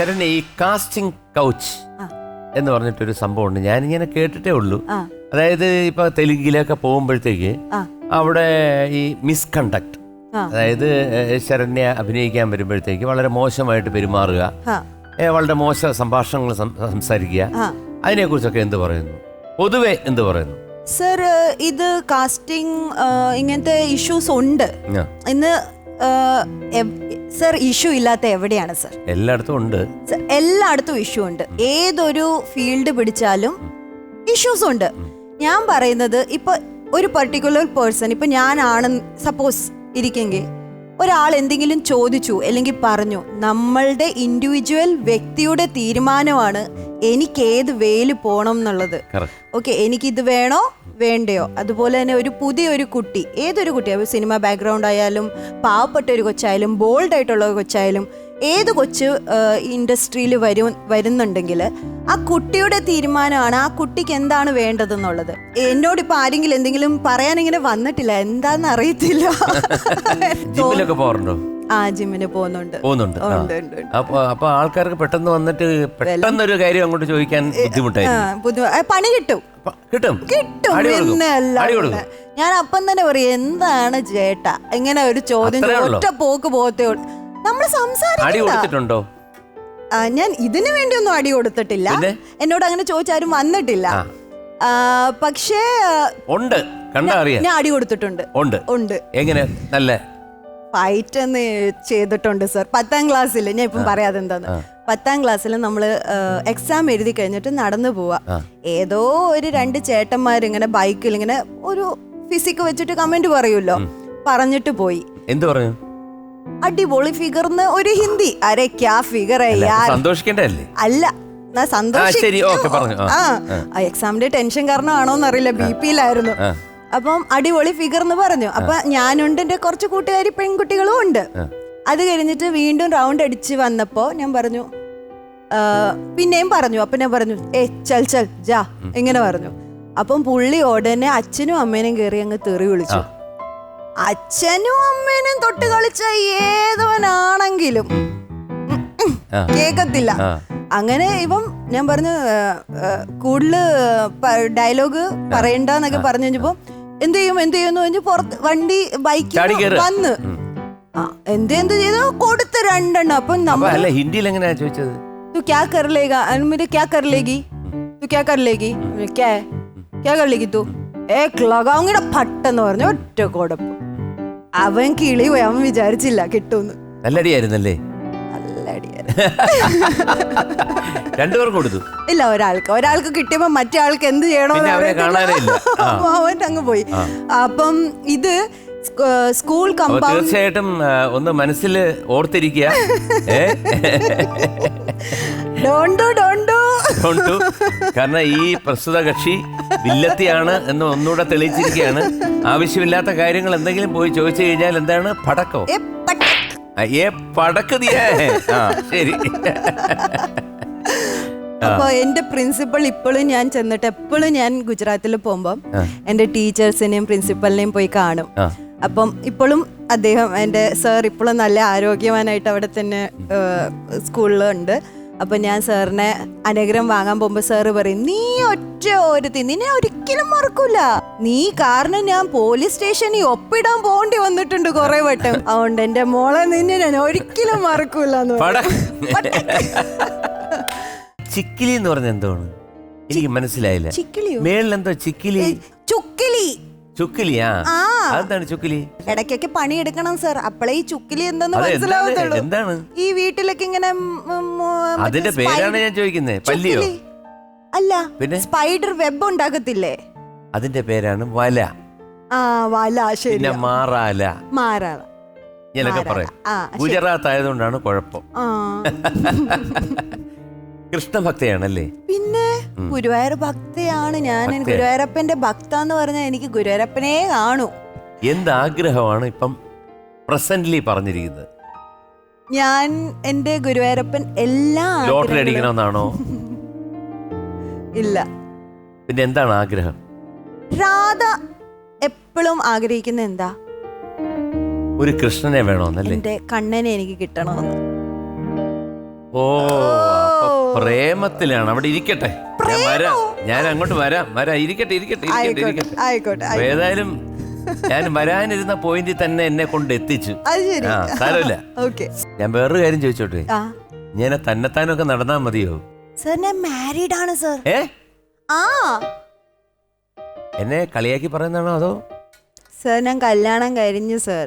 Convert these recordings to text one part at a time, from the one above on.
ശരണ്യ ഈ casting couch. എന്ന് പറഞ്ഞിട്ടൊരു സംഭവമുണ്ട്. ഞാനിങ്ങനെ കേട്ടിട്ടേ ഉള്ളൂ. അതായത് ഇപ്പൊ തെലുങ്കിലൊക്കെ പോകുമ്പോഴത്തേക്ക്. അവിടെ ഈ മിസ്കണ്ടക്ട് കണ്ടക്ട് അതായത് ശരണ്യ അഭിനയിക്കാൻ വരുമ്പോഴത്തേക്ക് വളരെ മോശമായിട്ട് പെരുമാറുക വളരെ മോശ സംഭാഷണങ്ങൾ സംസാരിക്കുക. അതിനെ അതിനെക്കുറിച്ചൊക്കെ എന്ത് പറയുന്നു? പൊതുവെ എന്ത് പറയുന്നു? സർ ഇത് കാസ്റ്റിംഗ് ഇങ്ങനത്തെ ഇഷ്യൂസ് ഉണ്ട്. ഇന്ന് സർ ഇഷ്യൂ ഇല്ലാത്ത എവിടെയാണ് സർ? എല്ലായിടത്തും ഉണ്ട്. എല്ലായിടത്തും ഇഷ്യൂ ഉണ്ട്. ഏതൊരു ഫീൽഡ് പിടിച്ചാലും ഇഷ്യൂസ് ഉണ്ട്. ഞാൻ പറയുന്നത് ഇപ്പൊ ഒരു പർട്ടിക്കുലർ പേഴ്സൺ ഇപ്പൊ ഞാനാണ് സപ്പോസ് ഇരിക്കെങ്കിൽ ഒരാൾ എന്തെങ്കിലും ചോദിച്ചു അല്ലെങ്കിൽ പറഞ്ഞു നമ്മളുടെ ഇൻഡിവിജ്വൽ വ്യക്തിയുടെ തീരുമാനമാണ് എനിക്ക് ഏത് വേൽ പോണം എന്നുള്ളത്. ഓക്കെ എനിക്ക് ഇത് വേണോ? വേണ്ടയോ? അതുപോലെ തന്നെ ഒരു പുതിയൊരു കുട്ടി. ഏതൊരു കുട്ടി അപ്പോൾ സിനിമ ബാക്ക്ഗ്രൗണ്ട് ആയാലും പാവപ്പെട്ട ഒരു കൊച്ചായാലും ബോൾഡ് ആയിട്ടുള്ള ഒരു കൊച്ചായാലും ഏത് കൊച്ച് ഇൻഡസ്ട്രിയിൽ വരും വരുന്നുണ്ടെങ്കിൽ ആ കുട്ടിയുടെ തീരുമാനമാണ് ആ കുട്ടിക്ക് എന്താണ് വേണ്ടതെന്നുള്ളത്. എന്നോട് ഇപ്പൊ ആരെങ്കിലും എന്തെങ്കിലും പറയാനിങ്ങനെ വന്നിട്ടില്ല. എന്താന്ന് അറിയത്തില്ല. ആ ജിമ്മിന് പോകുന്നുണ്ട്. പോകുന്നുണ്ട്. ആ. ഉണ്ട്, ഉണ്ട്, ഉണ്ട്. അപ്പൊ അപ്പൊ ആൾക്കാർക്ക് പെട്ടെന്ന് വന്നിട്ട് പെട്ടെന്നൊരു കാര്യം അങ്ങോട്ട് ചോദിക്കാൻ ആ, ബുദ്ധിമുട്ടായിരിക്കും. ആ, പണി കിട്ടും. അപ്പൊ കിട്ടും. കിട്ടും. അടി കൊടുക്കും. എന്നല്ല അടി കൊടുക്കും. ഞാൻ അപ്പം തന്നെ പറയും എന്താണ് ചേട്ടാ? ഇങ്ങനെ ഒരു ചോദ്യം അത്രേ ഉള്ളോ? ഒറ്റ പോക്ക് പോകത്തേ ഉള്ളൂ. നമ്മൾ അടി സംസാരിക്കണ്ട കൊടുത്തിട്ടുണ്ടോ? ആ, ഞാൻ ഇതിനു വേണ്ടി ഒന്നും അടി കൊടുത്തിട്ടില്ല. പിന്നെ? എന്നോട് അങ്ങനെ ചോദിച്ചാരും വന്നിട്ടില്ല. ആ. ആ, പക്ഷേ ആ, ഉണ്ട്. കണ്ടാ അറിയാം. ഞാൻ അടി കൊടുത്തിട്ടുണ്ട്. ഉണ്ട്. ഉണ്ട്. എങ്ങനെ? നല്ല ഫൈറ്റ് എന്ന് ചെയ്തിട്ടുണ്ട് സർ. പത്താം ക്ലാസ്സിൽ ഞാൻ ഇപ്പം പറയാതെ എന്താന്ന്. പത്താം ക്ലാസ്സിൽ നമ്മൾ എക്സാം എഴുതി കഴിഞ്ഞിട്ട് നടന്നു പോവാ. ഏതോ ഒരു രണ്ട് ചേട്ടന്മാർ ഇങ്ങനെ ബൈക്കിൽ ഇങ്ങനെ ഒരു ഫിസിക്ക് വെച്ചിട്ട് കമന്റ് പറയുമല്ലോ. പറഞ്ഞിട്ട് പോയി. എന്ത് പറഞ്ഞു? അടിപൊളി ഫിഗർന്ന് ഒരു ഹിന്ദി. അരെ ക്യാ ഫിഗർ യാർ. സന്തോഷിക്കേണ്ടതല്ലേ? അല്ല പറഞ്ഞോ. ആ, എക്സാമിന്റെ ടെൻഷൻ കാരണം അറിയില്ല ബി പിയിലായിരുന്നു അപ്പം അടിപൊളി ഫിഗർ എന്ന് പറഞ്ഞു. അപ്പൊ ഞാനുണ്ട് എന്റെ കുറച്ച് കൂട്ടുകാരി പെൺകുട്ടികളും ഉണ്ട്. അത് കഴിഞ്ഞിട്ട് വീണ്ടും റൗണ്ട് അടിച്ച് വന്നപ്പോ ഞാൻ പറഞ്ഞു പിന്നെയും പറഞ്ഞു. അപ്പൊ ഞാൻ പറഞ്ഞു ഏ ചൽ ചൽ ജാ ഇങ്ങനെ പറഞ്ഞു. അപ്പം പുള്ളി ഉടനെ അച്ഛനും അമ്മേനും കയറി അങ്ങ് തെറി വിളിച്ചു. അച്ഛനും അമ്മേനും തൊട്ട് കളിച്ച ഏതവനാണെങ്കിലും കേക്കത്തില്ല. അങ്ങനെ ഇപ്പം ഞാൻ പറഞ്ഞു കൂടുതൽ ഡയലോഗ് പറയണ്ടെന്നൊക്കെ പറഞ്ഞു കഴിഞ്ഞപ്പോ എന്ത് ചെയ്യും എന്ത് ചെയ്യുമെന്ന് കഴിഞ്ഞ് പുറത്ത് വണ്ടി ചാടി ബൈക്കിൽ കേറ്. വന്ന് ആ എന്ത് എന്ത് ചെയ്തു കൊടുത്ത് രണ്ടെണ്ണം അപ്പം അപ്പൊ നമ്മൾ അല്ല ഹിന്ദിയിൽ എങ്ങനെയാ ചോദിച്ചത് तू क्या कर लेगा अरे मेरे क्या कर लेगी तू क्या कर लेगी मैं, क्या है क्या कर लेगी तू ഏക്ക് ലഗാങ്ങിടെ പട്ടെന്ന് പറഞ്ഞു ഒറ്റ കൊടുപ്പ് അവൻ കിളി പോയി അവൻ വിചാരിച്ചില്ല കിട്ടുമെന്ന് നല്ല അടിയായിരുന്നല്ലേ നല്ല അടിയായിരുന്നു. രണ്ടുപേർക്കും കൊടുത്തു. ഇല്ല ഒരാൾക്ക്. ഒരാൾക്ക് കിട്ടിയപ്പോ മറ്റേ ആൾക്ക് എന്ത് ചെയ്യണോ പിന്നെ അവനെ കാണാനേ ഇല്ല. ആ. അവൻ അങ്ങ് പോയി. അപ്പം ഇത് സ്കൂ- സ്കൂൾ അപ്പൊ കമ്പൗണ്ട് തീർച്ചയായിട്ടും ആ, ഒന്ന് മനസ്സിൽ ഓർത്തിരിക്കുക. ഏ? ഡോണ്ടു ഡോണ്ടു. കൊണ്ടു കാരണം ഈ പ്രസ്തുത കക്ഷി വില്ലത്തിയാണ് എന്ന് ഒന്നുകൂടെ തെളിയിച്ചിരിക്കുകയാണ്. ആവശ്യമില്ലാത്ത കാര്യങ്ങൾ എന്തെങ്കിലും പോയി ചോദിച്ചു കഴിഞ്ഞാൽ എന്താണ്? പടക്കോ? ഏ, ആ, ശരി. അപ്പൊ എന്റെ പ്രിൻസിപ്പൾ ഇപ്പോഴും ഞാൻ ചെന്നിട്ട് എപ്പോഴും ഞാൻ ഗുജറാത്തിൽ പോകുമ്പോൾ എന്റെ ടീച്ചേഴ്സിനെയും പ്രിൻസിപ്പലിനെയും പോയി കാണും. അപ്പം ഇപ്പോഴും അദ്ദേഹം എന്റെ സാർ ഇപ്പോഴും നല്ല ആരോഗ്യവാനായിട്ട് അവിടെ തന്നെ സ്കൂളിലുണ്ട്. അപ്പൊ ഞാൻ സാറിനെ അനുഗ്രഹം വാങ്ങാൻ പോകുമ്പോ സാറ് പറയും നീ ഒറ്റ ഒരുത്തി നിന്നെ ഒരിക്കലും മറക്കൂല. നീ കാരണം ഞാൻ പോലീസ് സ്റ്റേഷനിൽ ഒപ്പിടാൻ പോണ്ടി വന്നിട്ടുണ്ട് കുറെ വട്ടം. അതുകൊണ്ട് എന്റെ മോളെ നിന്നെ ഞാൻ ഒരിക്കലും മറക്കൂല എന്ന് ചിക്കിലി എന്ന് പറഞ്ഞ എന്താണ്? എനിക്ക് മനസ്സിലായില്ല. ചിക്കിലി മേളിൽ എന്തോ ചിക്കിലി? ചുക്കിലി. ചുക്കിലിയാ ആ. അതെന്താണ് ചുക്കിലി? ഇടയ്ക്കൊക്കെ പണിയെടുക്കണം സർ അപ്പളെ ഈ ചുക്കിലി എന്തെന്ന് എന്താണ്? മനസ്സിലാവത്തുള്ളൂ. എന്താണ്? ഈ വീട്ടിലൊക്കെ ഇങ്ങനെ ഉം, ഉം, മറ്റേ അതിന്റെ പേരാണ് ഞാൻ ചോദിക്കുന്നത് പല്ലിയോ? ചുക്കിലി. അല്ല പിന്നെ? സ്പൈഡർ വെബ് ഉണ്ടാക്കത്തില്ലേ? അതിന്റെ പേരാണ് വല. ആ വല ശരി. പിന്നെ മാറാല. മാറാ ഞാനൊക്കെ മാറാല. പറയാം. ആ ശരി. ഗുജറാത്ത് ആയതുകൊണ്ടാണ് കുഴപ്പം. ആ. കൃഷ്ണഭക്തയാണല്ലേ? പിന്നെ ഗുരുവായൂർ ഭക്തയാണ് ഞാൻ. ഭക്തയാ. ഗുരുവായൂരപ്പന്റെ ഭക്ത എന്ന് പറഞ്ഞാൽ എനിക്ക് ഗുരുവായൂരപ്പനെ കാണൂ. എന്ത് ആഗ്രഹമാണ് ഇപ്പം പ്രസന്റ്ലി പറഞ്ഞിരിക്കുന്നത്? ഞാൻ എന്റെ ഗുരുവായൂരപ്പൻ എല്ലാ ലോട്ടറി അടിക്കണമെന്നാണോ? ഇല്ല. പിന്നെ എന്താണ് ആഗ്രഹം? രാധ എപ്പോഴും ആഗ്രഹിക്കുന്ന എന്താ? ഒരു കൃഷ്ണനെ വേണമെന്നല്ലേ? എന്റെ കണ്ണനെ എനിക്ക് കിട്ടണമെന്ന്. ഓ പ്രേമത്തിലാണ്. അവിടെ ഇരിക്കട്ടെ. ഞാൻ വരാം. ഞാൻ അങ്ങോട്ട് വരാം. വരാം. ഇരിക്കട്ടെ ഇരിക്കട്ടെ ഇരിക്കട്ടെ ഇരിക്കട്ടെ. ഏതായാലും ഞാൻ വരാനിരുന്ന പോയിന്റിൽ തന്നെ എന്നെ കൊണ്ട് എത്തിച്ചു. അത് ശരി. ആ സാരമില്ല. ഓക്കെ. ഞാൻ വേറൊരു കാര്യം ചോദിച്ചോട്ടെ? ആ. ഞാൻ തന്നെത്താനൊക്കെ നടന്നാ മതിയോ? സർ ഞാൻ മാരീഡ് ആണ് സർ ഏ? ആ. എന്നെ കളിയാക്കി പറയുന്നതാണോ അതോ? സർ ഞാൻ കല്യാണം കഴിഞ്ഞു സർ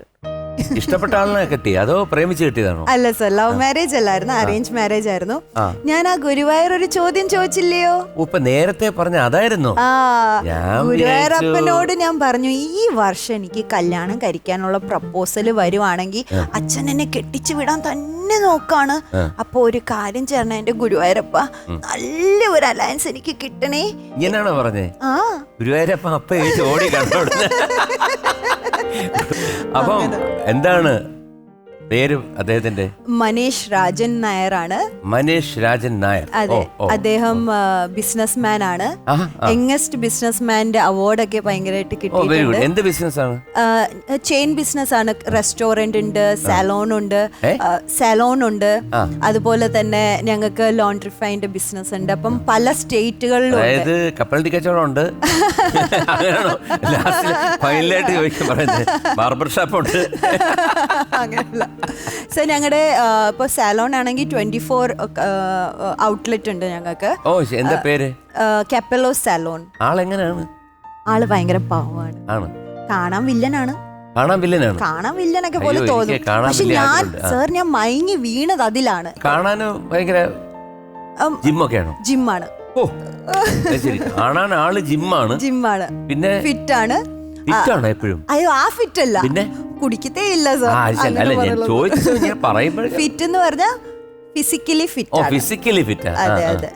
ഇഷ്ടപ്പെട്ട ആളിനെ കിട്ടി? അതോ പ്രേമിച്ച് കെട്ടിയതാണോ? അല്ല സർ ലവ് മാരേജ് അല്ലായിരുന്നു അറേഞ്ച് മാരേജ് ആയിരുന്നു. ഞാൻ ആ ഗുരുവായൂർ ഒരു ചോദ്യം ചോദിച്ചില്ലയോ? ഉപ്പ നേരത്തെ പറഞ്ഞ അതായിരുന്നു. ഗുരുവായൂരപ്പനോട് ഞാൻ പറഞ്ഞു ഈ വർഷം എനിക്ക് കല്യാണം കഴിക്കാനുള്ള പ്രപ്പോസൽ വരുവാണെങ്കിൽ അച്ഛൻ എന്നെ കെട്ടിച്ചു വിടാൻ തന്നെ നോക്കാണ്. അപ്പൊ ഒരു കാര്യം ചേർന്ന എന്റെ ഗുരുവായൂരപ്പ നല്ല ഒരു അലയൻസ് എനിക്ക് കിട്ടണേ. ഇങ്ങനെയാണോ പറഞ്ഞേ? ആ. ഗുരുവായൂരപ്പ അപ്പ ഓടി കണ്ടോടുന്ന. അപ്പം എന്താണ് പേര് അദ്ദേഹത്തിന്റെ? മനീഷ് രാജൻ നായരാണ്. മനീഷ് രാജൻ നായർ. അതെ. അദ്ദേഹം ബിസിനസ് മാൻ ആണ്. യങ്ങസ്റ്റ് ബിസിനസ് മാന്റെ അവാർഡൊക്കെ ഭയങ്കരമായിട്ട് ഓ കിട്ടിയിട്ടുണ്ട്. എന്ത് ബിസിനസ് ആണ് ചെയിൻ ബിസിനസ് ആണ് റെസ്റ്റോറന്റ് ഉണ്ട് സലോൺ ഉണ്ട്? സലോൺ ഉണ്ട്. അതുപോലെ തന്നെ ഞങ്ങൾക്ക് ലോണ്ട്രിഫൈന്റെ ബിസിനസ് ഉണ്ട്. അപ്പം പല സ്റ്റേറ്റുകളിലും അതായത് കപ്പലണ്ടി കച്ചവടം ഉണ്ട്. ഫൈനലായിട്ട് ചോദിക്കാൻ പറയുന്നത്. ബാർബർ ഷോപ്പ് ഉണ്ട് അങ്ങനെയല്ല. സർ ഞങ്ങളുടെ ഇപ്പോൾ സാലോൺ ആണെങ്കിൽ ട്വന്റി ഫോർ ഔട്ട്ലെറ്റ് ഉണ്ട് ഞങ്ങൾക്ക് ഓ എന്താ പേര്? കെപ്പലോ സാലോൺ. ആളെങ്ങനെയാണ് ആൾ ഭയങ്കര പാവമാണ് ആണ്? കാണാൻ വില്ലനാണ്. കാണാൻ വില്ലനാണ്? കാണാൻ വില്ലനൊക്കെ പോലെ തോന്നും. പക്ഷെ ഞാൻ. സർ ഞാൻ മയങ്ങി വീണത് അതിലാണ്. കാണാനും ഭയങ്കര ജിമ്മൊക്കെയാണോ? ജിമ്മാണ്. ഓ ശരി. കാണാൻ ആൾ ജിമ്മാണ്. ജിമ്മാണ്. പിന്നെ ഫിറ്റ് ആണ് ഫിറ്റാണ് എപ്പോഴും? അയ്യോ ആ ഫിറ്റ് അല്ല പിന്നെ? കുടിക്കത്തേ ഇല്ല സാർ. ഫിറ്റ് എന്ന് പറഞ്ഞാൽ ഫിസിക്കലി ഫിറ്റ് ഫിസിക്കലി ഫിറ്റ് അതെ അതെ.